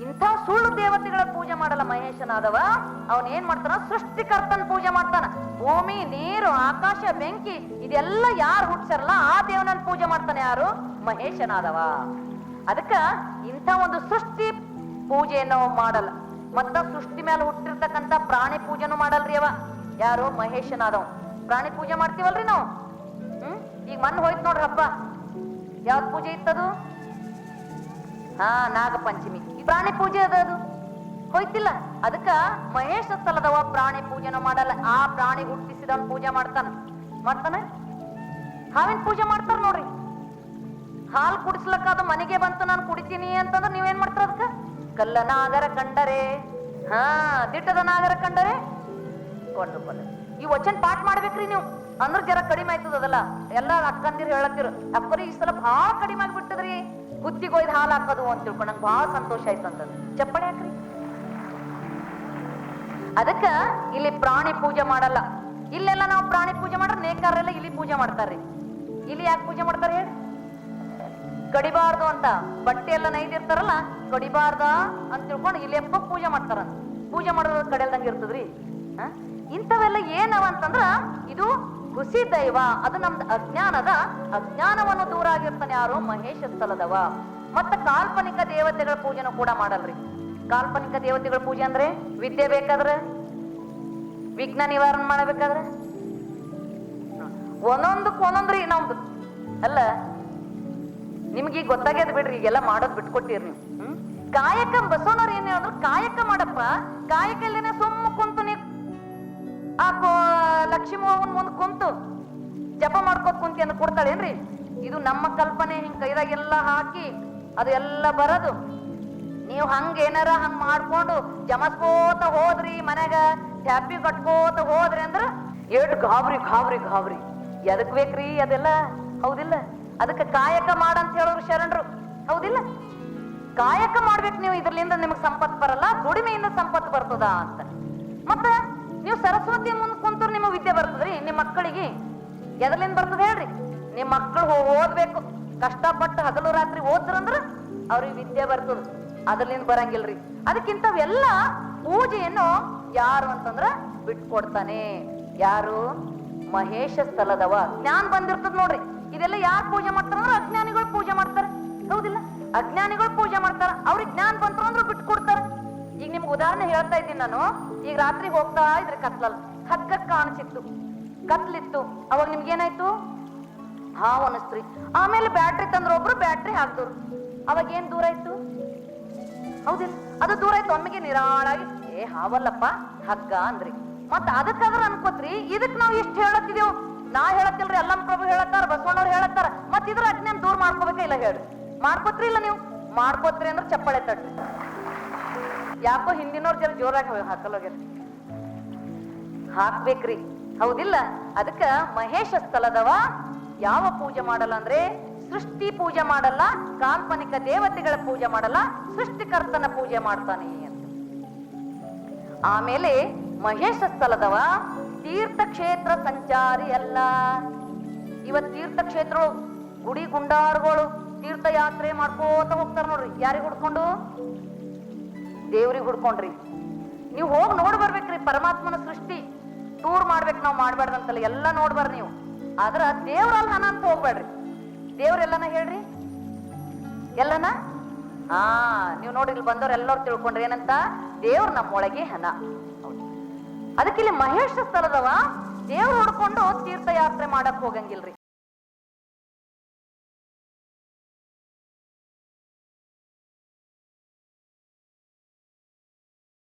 ಇಂಥ ಸುಳ್ಳು ದೇವತೆಗಳ ಪೂಜೆ ಮಾಡಲ್ಲ ಮಹೇಶನಾದವ. ಅವನ್ ಏನ್ ಮಾಡ್ತಾನ? ಸೃಷ್ಟಿಕರ್ತನ ಪೂಜೆ ಮಾಡ್ತಾನ. ಭೂಮಿ, ನೀರು, ಆಕಾಶ, ಬೆಂಕಿ, ಇದೆಲ್ಲ ಯಾರು ಹುಟ್ಸರಲ್ಲ ಆ ದೇವನನ್ನ ಪೂಜೆ ಮಾಡ್ತಾನೆ ಯಾರು? ಮಹೇಶನಾದವ. ಅದಕ್ಕ ಇಂಥ ಒಂದು ಸೃಷ್ಟಿ ಪೂಜೆಯನ್ನು ಮಾಡಲ್ಲ. ಮತ್ತ ಸೃಷ್ಟಿ ಮೇಲೆ ಹುಟ್ಟಿರ್ತಕ್ಕಂಥ ಪ್ರಾಣಿ ಪೂಜೆನೂ ಮಾಡಲ್ರಿ ಅವ. ಯಾರು ಮಹೇಶನಾದವ. ಪ್ರಾಣಿ ಪೂಜೆ ಮಾಡ್ತೀವಲ್ರಿ ನಾವು? ಹ್ಮ್? ಈಗ ಮಣ್ಣು ಹೋಯ್ತು ನೋಡ್ರಿ ಹಬ್ಬ. ಯಾವ್ದು ಪೂಜೆ ಇತ್ತದು? ಹಾ, ನಾಗಪಂಚಮಿ. ಈ ಪ್ರಾಣಿ ಪೂಜೆ ಅದ ಅದು. ಹೋಯ್ತಿಲ್ಲ. ಅದಕ್ಕ ಮಹೇಶ ಸ್ಥಳದವ ಪ್ರಾಣಿ ಪೂಜೆನೂ ಮಾಡಲ್ಲ. ಆ ಪ್ರಾಣಿ ಹುಟ್ಟಿಸಿದವನ್ ಪೂಜೆ ಮಾಡ್ತಾನ. ಮಾಡ್ತಾನ? ಹಾವಿನ ಪೂಜೆ ಮಾಡ್ತಾರ ನೋಡ್ರಿ. ಹಾಲು ಕುಡಿಸ್ಲಕ್ಕ ಅದು ಮನೆಗೆ ಬಂತು, ನಾನು ಕುಡಿತೀನಿ ಅಂತಂದ್ರೆ ನೀವೇನ್ ಮಾಡ್ತಾರ ಅದಕ್ಕ? ಕಲ್ಲ ನಾಗರ ಕಂಡರೆ. ಹಾ, ದಿಟ್ಟದ ನಾಗರ ಕಂಡರೆ? ಕೊಂಡು ಈ ವಚನ ಪಾಠ ಮಾಡ್ಬೇಕ್ರಿ ನೀವು. ಅಂದ್ರ ಜರ ಕಡಿಮೆ ಆಯ್ತದ ಅದಲ್ಲ. ಎಲ್ಲ ಅಕ್ಕಂದಿರ್ ಹೇಳತ್ತಿರು, ಅಕ್ಕರಿ, ಈ ಸಲ ಭಾಳ ಕಡಿಮೆ ಆಗ್ಬಿಟ್ಟದ್ರಿ ಗುತ್ತಿಗೊಯ್ದು ಹಾಲು ಹಾಕೋದು ಅಂತ ತಿಳ್ಕೊಂಡ್ ನಂಗೆ ಭಾಳ ಸಂತೋಷ ಆಯ್ತು ಅಂತ ಚಪ್ಪಣೆ ಹಾಕ್ರಿ. ಅದಕ್ಕ ಇಲ್ಲಿ ಪ್ರಾಣಿ ಪೂಜೆ ಮಾಡಲ್ಲ. ಇಲ್ಲೆಲ್ಲ ನಾವು ಪ್ರಾಣಿ ಪೂಜೆ ಮಾಡ್ರೆ ನೇಕಾರರೆಲ್ಲ ಇಲ್ಲಿ ಪೂಜೆ ಮಾಡ್ತಾರ್ರಿ. ಇಲ್ಲಿ ಯಾಕೆ ಪೂಜೆ ಮಾಡ್ತಾರೆ ಹೇಳಿ? ಕಡಿಬಾರ್ದು ಅಂತ. ಬಟ್ಟೆ ಎಲ್ಲ ನೈದಿರ್ತಾರಲ್ಲ ಕಡಿಬಾರ್ದ ಅಂತ ತಿಳ್ಕೊಂಡು ಇಲ್ಲಿ ಎಪ್ಪ ಪೂಜೆ ಮಾಡ್ತಾರ ಪೂಜೆ ಮಾಡೋದ್ರ ಕಡೆಲ್ದಂಗೆ ಇರ್ತದ್ರಿ? ಇಂಥವೆಲ್ಲ ಏನವ ಅಂತಂದ್ರ, ಇದು ಹುಸಿ ದೈವ, ಅದು ನಮ್ದು ಅಜ್ಞಾನದ, ಅಜ್ಞಾನವನ್ನು ದೂರ ಆಗಿರ್ತಾನೆ ಯಾರು? ಮಹೇಶ ಸ್ಥಳದವ. ಮತ್ತ ಕಾಲ್ಪನಿಕ ದೇವತೆಗಳ ಪೂಜೆನೂ ಕೂಡ ಮಾಡಲ್ರಿ. ಕಾಲ್ಪನಿಕ ದೇವತೆಗಳ ಪೂಜೆ ಅಂದ್ರೆ ವಿದ್ಯೆ ಬೇಕಾದ್ರೆ? ವಿಘ್ನ ನಿವಾರಣೆ ಮಾಡಬೇಕಾದ್ರೆ? ಒಂದೊಂದಕ್ಕೆ ನಮ್ದು. ಅಲ್ಲ ನಿಮ್ಗೆ ಈಗ ಗೊತ್ತಾಗ್ಯದ ಬಿಡ್ರಿ, ಈಗೆಲ್ಲ ಮಾಡೋದ್ ಬಿಟ್ಕೊಟ್ಟಿರಿ ನೀವು? ಕಾಯಕ ಬಸವನವ್ರು ಏನ್ ಹೇಳಿದ್ರು ಕಾಯಕ ಮಾಡಪ್ಪ. ಕಾಯಕ ಇಲ್ದೇನೆ ಸುಮ್ಮ ಕುಂತು ನೀ ಆ ಕೋ ಲಕ್ಷ್ಮಿ ಅವನ್ ಮುಂದ್ ಕುಂತು ಜಪ ಮಾಡ್ಕೋತ ಕುಂತಿ ಅಂತ ಕೊಡ್ತಾಳೇನ್ರಿ? ಇದು ನಮ್ಮ ಕಲ್ಪನೆ, ಹಿಂಗ್ ಕೈದಾಗೆಲ್ಲ ಹಾಕಿ ಅದು ಎಲ್ಲ ಬರೋದು. ನೀವು ಹಂಗ ಏನಾರ ಹಂಗ್ ಮಾಡ್ಕೊಂಡು ಜಮಸ್ಕೋತ ಹೋದ್ರಿ ಮನೆಗ ಟ್ಯಾಪಿ ಕಟ್ಕೋತ ಹೋದ್ರಿ ಅಂದ್ರ ಏಟ್ ಗಾಬ್ರಿ ಗಾಬ್ರಿ ಗಾಬ್ರಿ. ಎದಕ್ ಬೇಕ್ರಿ ಅದೆಲ್ಲ? ಹೌದಿಲ್ಲ? ಅದಕ್ಕೆ ಕಾಯಕ ಮಾಡಂತ ಹೇಳೋರು ಶರಣರು. ಹೌದಿಲ್ಲ? ಕಾಯಕ ಮಾಡ್ಬೇಕು ನೀವು ಇದ್ರಲಿಂದ ನಿಮಗೆ ಸಂಪತ್ತು ಬರಲ್ಲ, ದುಡಿಮೆಯಿಂದ ಸಂಪತ್ತು ಬರ್ತದ ಅಂತ. ಮತ್ತ ನೀವು ಸರಸ್ವತಿ ಮುಂದ್ ಕುಂತರು ನಿಮ್ಮ ವಿದ್ಯೆ ಬರ್ತದ್ರಿ, ನಿಮ್ಮ ಮಕ್ಕಳಿಗೆ ಎದರ್ಲಿಂದ ಬರ್ತದ ಹೇಳ್ರಿ. ನಿಮ್ ಮಕ್ಕಳು ಓದ್ಬೇಕು. ಕಷ್ಟಪಟ್ಟು ಹಗಲು ರಾತ್ರಿ ಓದ್ರಂದ್ರ ಅವ್ರಿಗೆ ವಿದ್ಯೆ ಬರ್ತದ ಅದರ್ಲಿಂದ ಬರಂಗಿಲ್ರಿ. ಅದಕ್ಕಿಂತವೆಲ್ಲ ಪೂಜೆಯನ್ನು ಯಾರು ಅಂತಂದ್ರ ಬಿಟ್ಕೊಡ್ತಾನೆ. ಯಾರು? ಮಹೇಶ ಸ್ಥಳದವ. ಜ್ಞಾನ ಬಂದಿರ್ತದ ನೋಡ್ರಿ. ಇದೆಲ್ಲ ಯಾರು ಪೂಜೆ ಮಾಡ್ತಾರ ಅಂದ್ರೆ ಅಜ್ಞಾನಿಗಳು ಪೂಜೆ ಮಾಡ್ತಾರೆ. ಹೌದಿಲ್ಲ? ಅಜ್ಞಾನಿಗಳು ಪೂಜೆ ಮಾಡ್ತಾರ. ಅವ್ರಿಗೆ ಜ್ಞಾನ ಬಂತು ಅಂದ್ರೆ ಕೊಡ್ತಾರೆ. ಈಗ ನಿಮ್ಗೆ ಉದಾಹರಣೆ ಹೇಳ್ತಾ ಇದ್ದೀನಿ ನಾನು. ಈಗ ರಾತ್ರಿ ಹೋಗ್ತಾ ಇದ್ರೆ ಕತ್ಲಲ್ಲಿ. ಹಗ್ಗ ಕಾಣಿಸಿತ್ತು. ಕತ್ಲಿತ್ತು. ಅವಾಗ ನಿಮ್ಗೆ ಏನಾಯ್ತು? ಹಾವು ಅನಿಸ್ತ್ರಿ ಆಮೇಲೆ ಬ್ಯಾಟ್ರಿ ತಂದ್ರ ಒಬ್ರು, ಬ್ಯಾಟ್ರಿ ಹಾಕ್ದವ್ರು. ಅವಾಗ ಏನ್ ದೂರ ಆಯ್ತು? ಹೌದಿಲ್ಲ. ಅದು ದೂರ ಆಯ್ತು. ಒಮ್ಮೆಗೆ ನಿರಾಳಾಗಿ, ಏ ಹಾವಲ್ಲಪ್ಪ, ಹಗ್ಗ ಅಂದ್ರಿ. ಮತ್ತೆ ಅದಕ್ಕಾದ್ರೆ ಅನ್ಕೋತ್ರಿ. ಇದಕ್ ನಾವು ಇಷ್ಟ ಹೇಳತ್ತಿದೇವು? ನಾ ಹೇಳತ್ತಿಲ್ರಿ, ಅಲ್ಲಂ ಪ್ರಭು ಹೇಳತ್ತಾರ, ಬಸವಣ್ಣವ್ರು ಹೇಳತ್ತಾರ. ಮತ್ ಇದ್ರ ಅಜ್ಞಾನ ದೂರ ಮಾಡ್ಕೋಬೇಕ ಇಲ್ಲ ಹೇಳ್ರಿ ಮಾಡ್ಕೋತ್ರಿ ಇಲ್ಲ ನೀವು? ಮಾಡ್ಕೋತ್ರಿ ಅಂದ್ರೆ ಚಪ್ಪಳೆ ತಟ್ರಿ ಯಾಕೋ ಹಿಂದಿನವ್ರ ಜರ ಜೋರಾಗಿ ಹಾಕಲ್ಲೋಗ್ಯಾರ ಹಾಕ್ಬೇಕ್ರಿ. ಹೌದಿಲ್ಲ? ಅದಕ್ಕ ಮಹೇಶ ಸ್ಥಳದವ. ಯಾವ ಪೂಜೆ ಮಾಡಲ್ಲ ಅಂದ್ರೆ ಸೃಷ್ಟಿ ಪೂಜೆ ಮಾಡಲ್ಲ, ಕಾಲ್ಪನಿಕ ದೇವತೆಗಳ ಪೂಜೆ ಮಾಡಲ್ಲ, ಸೃಷ್ಟಿಕರ್ತನ ಪೂಜೆ ಮಾಡ್ತಾನೆ ಅಂತ. ಆಮೇಲೆ ಮಹೇಶ ಸ್ಥಳದವ ತೀರ್ಥಕ್ಷೇತ್ರ ಸಂಚಾರಿ ಅಲ್ಲ. ಇವತ್ ತೀರ್ಥಕ್ಷೇತ್ರ ಗುಡಿ ಗುಂಡಾರುಗಳು ತೀರ್ಥಯಾತ್ರೆ ಮಾಡ್ಕೋತ ಹೋಗ್ತಾರ ನೋಡ್ರಿ. ಯಾರಿಗೆ ಹುಡ್ಕೊಂಡು? ದೇವ್ರಿಗೆ ಹುಡ್ಕೊಂಡ್ರಿ. ನೀವು ಹೋಗಿ ನೋಡಿ ಬರ್ಬೇಕ್ರಿ, ಪರಮಾತ್ಮನ ಸೃಷ್ಟಿ. ಟೂರ್ ಮಾಡ್ಬೇಕು ನಾವು ಮಾಡ್ಬಾರ್ದಂತಲ್ಲ ಎಲ್ಲ ನೋಡ್ಬಾರ್ದು ನೀವು. ಆದ್ರ ದೇವ್ರಲ್ಲಿ ಹಣ ಅಂತ ಹೋಗ್ಬೇಡ್ರಿ ದೇವ್ರೆಲ್ಲನ ಹೇಳ್ರಿ? ಎಲ್ಲನ? ಹಾ, ನೀವು ನೋಡಿ ಇಲ್ಲಿ ಬಂದವ್ರು ಎಲ್ಲರೂ ತಿಳ್ಕೊಂಡ್ರಿ ಏನಂತ? ದೇವ್ರ ನಮ್ಮೊಳಗೆ ಹಣ ಹೌದು. ಅದಕ್ಕೆ ಇಲ್ಲಿ ಮಹೇಶ ಸ್ಥಳದವ ದೇವ್ರು ಹುಡ್ಕೊಂಡು ತೀರ್ಥಯಾತ್ರೆ ಮಾಡಕ್ ಹೋಗಂಗಿಲ್ರಿ